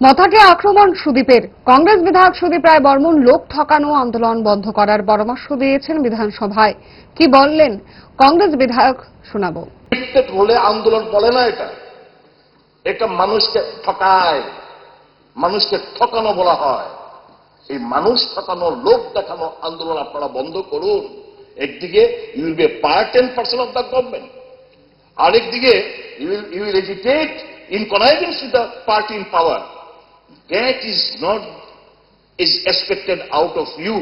মথাকে আক্রমণ সুদীপের। কংগ্রেস বিধায়ক সুদীপ রায় বর্মন লোক ঠকানো আন্দোলন বন্ধ করার পরামর্শ দিয়েছেন বিধানসভায়। কি বললেন কংগ্রেস বিধায়ক শোনাবো। হলে আন্দোলন বলে না এটা? এটা মানুষকে ঠকায়, মানুষকে ঠকানো বলা হয়। এই মানুষ ঠকানো, লোক দেখানো আন্দোলন আপনারা বন্ধ করুন। একদিকে you be part ten percent of the government আরেকদিকে you will you agitate in connivance with the party in power that is not is expected out of you.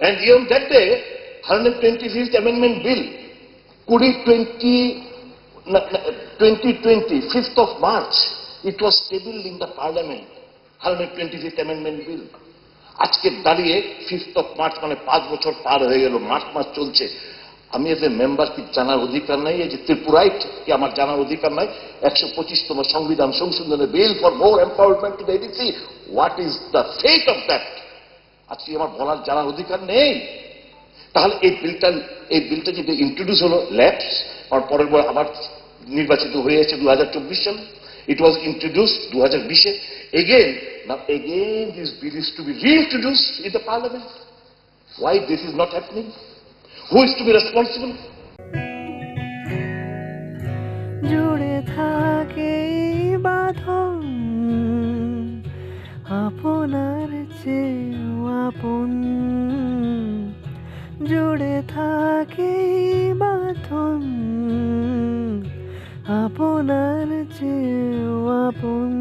And even that day, 125th Amendment Bill, could it 20, n- n- 2020, 5th of March, it was tabled in the Parliament, 125th Amendment Bill. আজকে দাঁড়িয়ে fifth of March মানে পাঁচ বছর পার হয়ে গেল March মাস চলছে আমি as a member কি জানার অধিকার নাই, এই যে ত্রিপুরাইট কি আমার জানার অধিকার নাই? একশো পঁচিশতম সংবিধান সংশোধনের bill for more empowerment to ADC what is the fate of that আজকে আমার বলার জানার অধিকার নেই। তাহলে এই বিলটা এই বিলটা যদি ইন্ট্রোডিউস হলো ল্যাপস আর পরের বার আবার নির্বাচিত হয়েছে দু হাজার চব্বিশ সালে। ইট ওয়াজ ইন্ট্রোডিউস দু হাজার বিশে। এগেন না again this bill is to be reintroduce in the parliament why this is not happening who is to be responsible জুড়ে থাকে বাঁধন। আপনার চেয়েও আপন। জুড়ে থাকে বাঁধন। আপনার চেয়েও আপন।